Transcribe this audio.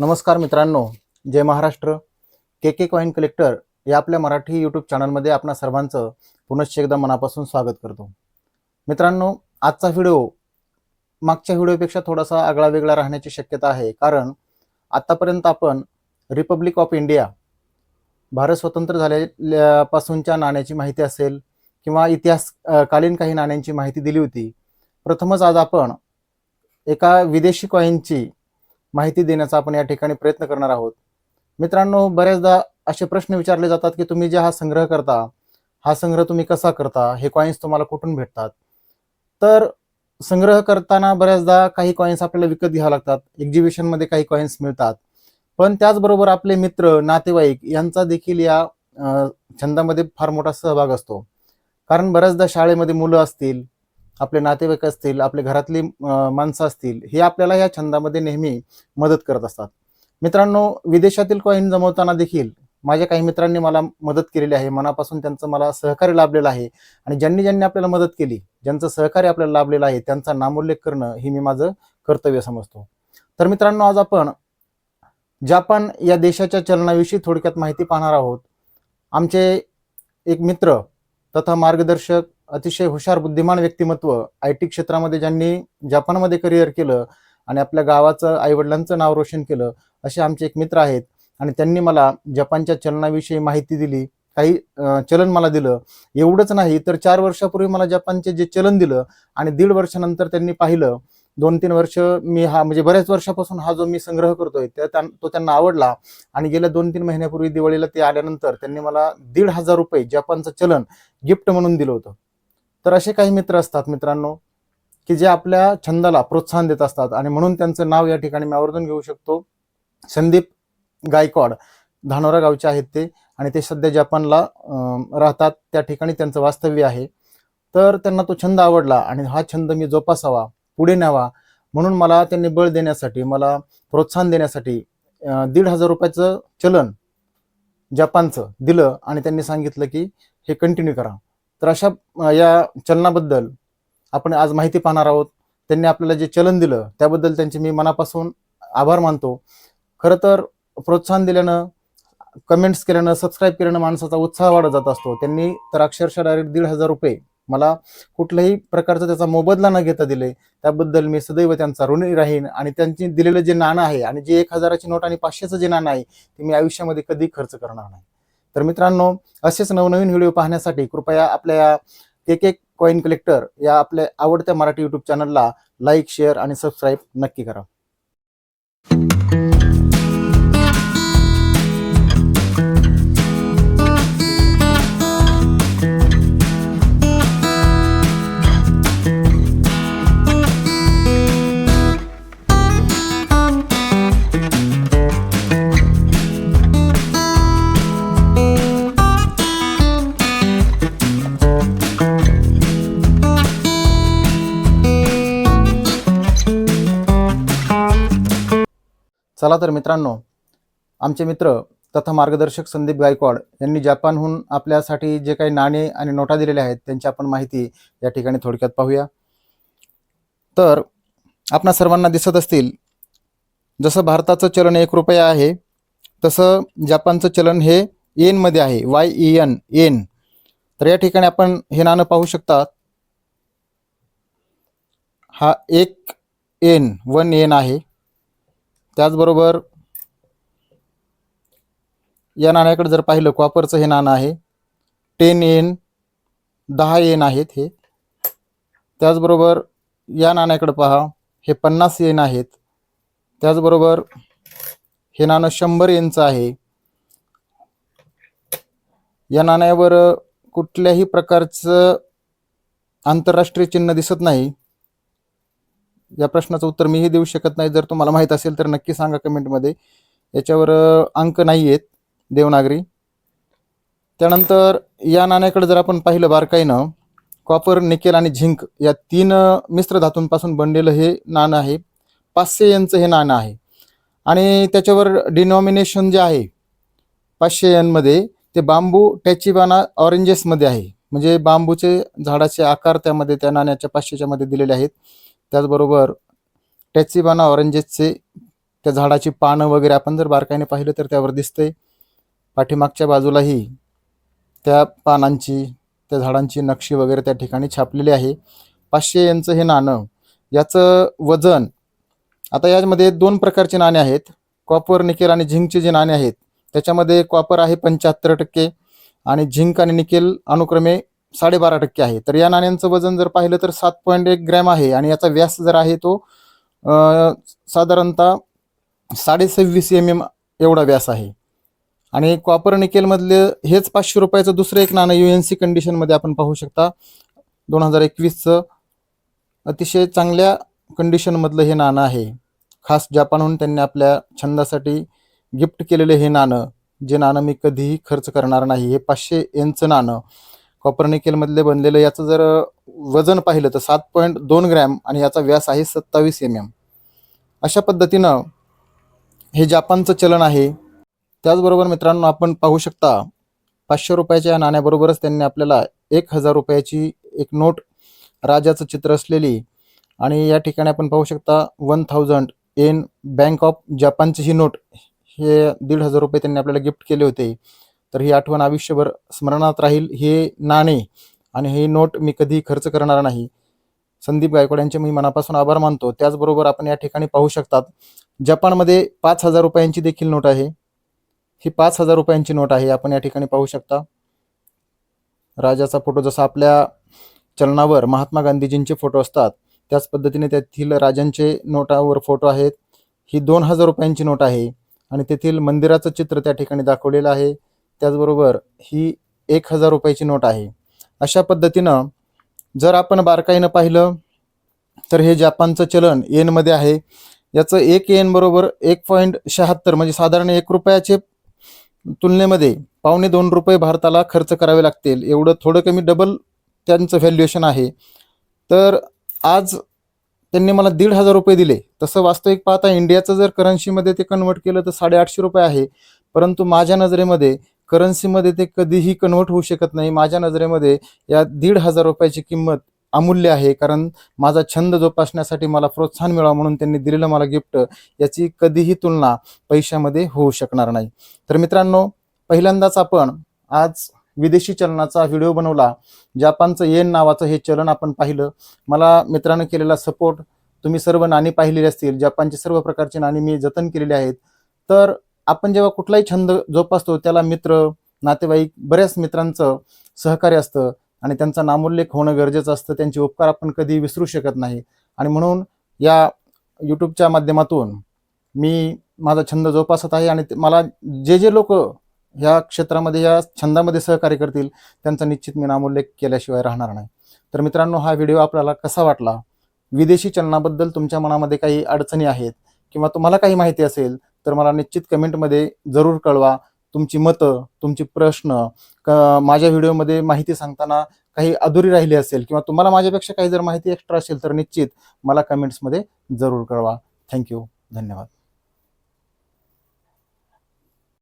नमस्कार मित्रांनो जय Maharashtra. K K coin collector या आपल्या मराठी यूट्यूब चॅनलमध्ये आपणा सर्वांचं पुनश्च एकदा मनापासून स्वागत करतो. मित्रांनो आजचा व्हिडिओ मागच्या व्हिडिओपेक्षा थोडासा आगळा वेगळा राहण्याची शक्यता आहे कारण आतापर्यंत आपण रिपब्लिक ऑफ इंडिया भारत स्वतंत्र झाल्यापासूनच्या नाण्याची माहिती असेल किंवा इतिहास कालीन काही नाण्यांची माहिती दिली होती. प्रथमच आज आपण एका विदेशी कॉईनची माहिती देण्याचा आपण या ठिकाणी प्रयत्न करणार आहोत. मित्रांनो बऱ्याचदा असे प्रश्न विचारले जातात की तुम्ही जे हा संग्रह करता हा संग्रह तुम्ही कसा करता? हे कॉईन्स तुम्हाला कुठून भेटतात? तर संग्रह करताना बऱ्याचदा काही कॉईन्स आपल्याला विकत घ्यावं लागतात. एक्झिबिशनमध्ये काही कॉईन्स मिळतात. पण त्याचबरोबर आपले मित्र नातेवाईक यांचा देखील या छंदामध्ये फार मोठा सहभाग असतो. कारण बऱ्याचदा शाळेमध्ये मुलं असतील आपले नातेवाईक असतील आपले घरातली माणसं असतील हे आपल्याला या छंदामध्ये नेहमी मदत करत असतात. मित्रांनो विदेशातील कॉईन जमवताना देखील माझ्या काही मित्रांनी मला मदत केलेली आहे. मनापासून त्यांचं मला सहकार्य लाभलेलं आहे. आणि ज्यांनी ज्यांनी आपल्याला मदत केली ज्यांचं सहकार्य आपल्याला लाभलेलं आहे त्यांचा नामोल्लेख करणं हे मी माझं कर्तव्य समजतो. तर मित्रांनो आज आपण जापान या देशाच्या चलनाविषयी थोडक्यात माहिती पाहणार आहोत. आमचे एक मित्र तथा मार्गदर्शक अतिशय हुशार बुद्धिमान व्यक्तिमत्व आय टी क्षेत्रामध्ये ज्यांनी जपानमध्ये करिअर केलं आणि आपल्या गावाचं आईवडिलांचं नाव रोशन केलं असे आमचे एक मित्र आहेत. आणि त्यांनी मला जपानच्या चलनाविषयी माहिती दिली. काही चलन मला दिलं. एवढंच नाही तर चार वर्षापूर्वी मला जपानचे जे चलन दिलं आणि दीड वर्षानंतर त्यांनी पाहिलं. दोन तीन वर्ष मी हा म्हणजे बऱ्याच वर्षापासून हा जो मी संग्रह करतोय त्या त्यां- तो त्यांना आवडला. आणि गेल्या दोन तीन महिन्यापूर्वी दिवाळीला ते आल्यानंतर त्यांनी मला दीड हजार रुपये जपानचं चलन गिफ्ट म्हणून दिलं होतं. तर असे काही मित्र असतात मित्रांनो की जे आपल्या छंदाला प्रोत्साहन देत असतात. आणि म्हणून त्यांचं नाव या ठिकाणी मी आवर्जून घेऊ शकतो. संदीप गायकवाड धानोरा गावचे आहेत ते. आणि ते सध्या जपानला राहतात. त्या ठिकाणी त्यांचं वास्तव्य आहे. तर त्यांना तो छंद आवडला. आणि हा छंद मी जोपासावा. पुढे न्यावा. म्हणून मला त्यांनी बळ देण्यासाठी मला प्रोत्साहन देण्यासाठी दीड हजार रुपयाचं चलन जपानचं दिलं आणि त्यांनी सांगितलं की हे कंटिन्यू करा. तर अशा या चलनाबद्दल आपण आज माहिती पाहणार आहोत. त्यांनी आपल्याला जे चलन दिलं त्याबद्दल त्यांचे मी मनापासून आभार मानतो. खरं तर प्रोत्साहन दिल्यानं कमेंट्स केल्यानं सबस्क्राईब केल्यानं माणसाचा उत्साह वाढत जात असतो. त्यांनी तर अक्षरशः डायरेक्ट दीड हजार रुपये मला कुठल्याही प्रकारचा त्याचा मोबदला न घेता दिले त्याबद्दल मी सदैव त्यांचा ऋणी राहीन आणि त्यांची दिलेलं जे नाणं आहे आणि जे एक हजाराची नोट आणि पाचशेचं जे नाणं आहे ते मी आयुष्यामध्ये कधी खर्च करणार नाही. तर मित्रांनो असेच नवनवीन व्हिडिओ पाहण्यासाठी कृपया आपल्या या केक एक कॉईन कलेक्टर या आपल्या आवडत्या मराठी युट्यूब चॅनलला लाईक शेअर आणि सबस्क्राईब नक्की करा. चला तर मित्रांनो आमचे मित्र तथा मार्गदर्शक संदीप गायकवाड यांनी जपानहून आपल्यासाठी जे काही नाणे आणि नोटा दिलेल्या आहेत त्यांची आपण माहिती या ठिकाणी थोडक्यात पाहूया. तर आपणा सर्वांना दिसत असतील जसं भारताचं चलन एक रुपया आहे तसं जपानचं चलन हे येनमध्ये आहे वाय ई एन येन तर या ठिकाणी आपण हे नाणं पाहू शकता हा एक एन वन एन आहे. त्याचबरोबर या नाण्याकडे जर पाहिलं कॉपरचं हे नाणं आहे. टेन एन दहा एन आहेत हे. त्याचबरोबर या नाण्याकडे पहा हे पन्नास एन आहेत. त्याचबरोबर हे नाणं शंभर एनचं आहे. या नाण्यावर कुठल्याही प्रकारचं आंतरराष्ट्रीय चिन्ह दिसत नाही. या प्रश्नाचं उत्तर मीही देऊ शकत नाही. जर तुम्हाला माहीत असेल तर नक्की सांगा कमेंटमध्ये. याच्यावर अंक नाही आहेत देवनागरी. त्यानंतर या नाण्याकडे जर आपण पाहिलं बारकाईनं कॉपर निकेल आणि झिंक या तीन मिश्र धातूंपासून बनलेलं हे नाणं आहे. पाचशे यांचं हे नाणं आहे. आणि त्याच्यावर डिनॉमिनेशन जे आहे पाचशे यांमध्ये ते बांबू टॅचिबाना ऑरेंजेसमध्ये आहे. म्हणजे बांबूचे झाडाचे आकार त्यामध्ये त्या नाण्याच्या पाचशेच्या मध्ये दिलेले आहेत. त्याचबरोबर टॅचिबाना ऑरेंजेसचे त्या झाडाची पानं वगैरे आपण जर बारकाईने पाहिलं तर त्यावर दिसतंय. पाठीमागच्या बाजूलाही त्या पानांची त्या झाडांची नक्षी वगैरे त्या ठिकाणी छापलेली आहे. पाचशे यांचं हे नाणं. याचं वजन आता यामध्ये दोन प्रकारचे नाणे आहेत. कॉपर निकेल आणि झिंकचे जे नाणे आहेत त्याच्यामध्ये कॉपर आहे पंच्याहत्तर टक्के आणि झिंक आणि निकेल अनुक्रमे साडेबारा टक्के आहे. तर या नाण्यांचं वजन जर पाहिलं तर सात पॉईंट एक ग्रॅम आहे आणि याचा व्यास जर आहे तो साधारणतः साडेसव्वीस एम एम एवढा व्यास आहे. आणि कॉपर निकेलमधले हेच पाचशे रुपयाचं दुसरं एक नाणं यू एन सी कंडिशनमध्ये आपण पाहू शकता. दोन हजार एकवीसचं अतिशय चांगल्या कंडिशनमधलं हे नाणं आहे. खास जपानहून त्यांनी आपल्या छंदासाठी गिफ्ट केलेलं हे नाणं जे नाणं मी कधीही खर्च करणार नाही हे पाचशे एनचं नाणं कॉपर निकेलमधले बनलेलं याचं जर वजन पाहिलं तर सात पॉईंट दोन ग्रॅम आणि याचा व्यास आहे सत्तावीस एम एम अशा पद्धतीनं हे जापानचं चलन आहे. त्याचबरोबर मित्रांनो आपण पाहू शकता पाचशे रुपयाच्या या नाण्याबरोबरच त्यांनी आपल्याला एक हजार रुपयाची एक नोट राजाचं चित्र असलेली आणि या ठिकाणी आपण पाहू शकता one thousand yen bank of जपानची ही नोट. हे दीड हजार रुपये त्यांनी आपल्याला गिफ्ट केले होते. तर ही आठवण आयुष्यभर स्मरणात राहील हे नाणे आणि हे नोट मी कधी खर्च करणार नाही. संदीप गायकवाड यांचे मी मनापासून आभार मानतो. त्याचबरोबर आपण या ठिकाणी पाहू शकतात जपानमध्ये पाच हजार रुपयांची देखील नोट आहे. ही पाच हजार रुपयांची नोट आहे. आपण या ठिकाणी पाहू शकता. राजाचा फोटो जसा आपल्या चलनावर महात्मा गांधीजींचे फोटो असतात त्याच पद्धतीने त्यातील राजांचे नोटावर फोटो आहेत. ही दोन हजार रुपयांची नोट आहे. आणि तेथील मंदिराचं चित्र त्या ठिकाणी दाखवलेलं आहे. त्याचबरोबर ही एक हजार रुपयाची नोट आहे. अशा पद्धतीनं जर आपण बारकाईनं पाहिलं तर हे जपानचं चलन येनमध्ये आहे. याचं एक येन बरोबर एक पॉईंट शहात्तर म्हणजे साधारण एक रुपयाचे तुलनेमध्ये पावणे दोन रुपये भारताला खर्च करावे लागतील. एवढं थोडं कमी डबल त्यांचं व्हॅल्युएशन आहे. तर आज त्यांनी मला दीड हजार रुपये दिले. तसं वास्तविक पाहता इंडियाचं जर करन्सीमध्ये ते कन्वर्ट केलं तर साडेआठशे रुपये आहे. परंतु माझ्या नजरेमध्ये करन्सीमध्ये ते कधीही कन्वर्ट होऊ शकत नाही. माझ्या नजरेमध्ये या दीड हजार रुपयाची किंमत अमूल्य आहे. कारण माझा छंद जोपासण्यासाठी मला प्रोत्साहन मिळावं म्हणून त्यांनी दिलेलं मला गिफ्ट याची कधीही तुलना पैशामध्ये होऊ शकणार नाही. तर मित्रांनो पहिल्यांदाच आपण आज विदेशी चलनाचा व्हिडिओ बनवला. जपानचं येन नावाचं हे चलन आपण पाहिलं. मला मित्रानं केलेला सपोर्ट तुम्ही सर्व नाणी पाहिलेली असतील. जपानची सर्व प्रकारची नाणी मी जतन केलेली आहेत. तर आपण जेव्हा कुठलाही छंद जोपासतो त्याला मित्र नातेवाईक बऱ्याच मित्रांचं सहकार्य असतं आणि त्यांचा नामोल्लेख होणं गरजेचं असतं. त्यांचे उपकार आपण कधी विसरू शकत नाही. आणि म्हणून या यूट्यूबच्या माध्यमातून मी माझा छंद जोपासत आहे आणि ते- मला जे जे लोक ह्या क्षेत्रामध्ये या छंदामध्ये सहकार्य करतील त्यांचा निश्चित मी नामोल्लेख केल्याशिवाय राहणार नाही. तर मित्रांनो हा व्हिडिओ आपल्याला कसा वाटला? विदेशी चलनाबद्दल तुमच्या मनामध्ये काही अडचणी आहेत किंवा तुम्हाला काही माहिती असेल तर मला निश्चित कमेंटमध्ये जरूर कळवा. तुमची मतं तुमचे प्रश्न क माझ्या व्हिडिओमध्ये माहिती सांगताना काही अधुरी राहिली असेल किंवा तुम्हाला माझ्यापेक्षा काही जर माहिती एक्स्ट्रा असेल तर निश्चित मला कमेंट्समध्ये जरूर कळवा. थँक्यू. धन्यवाद.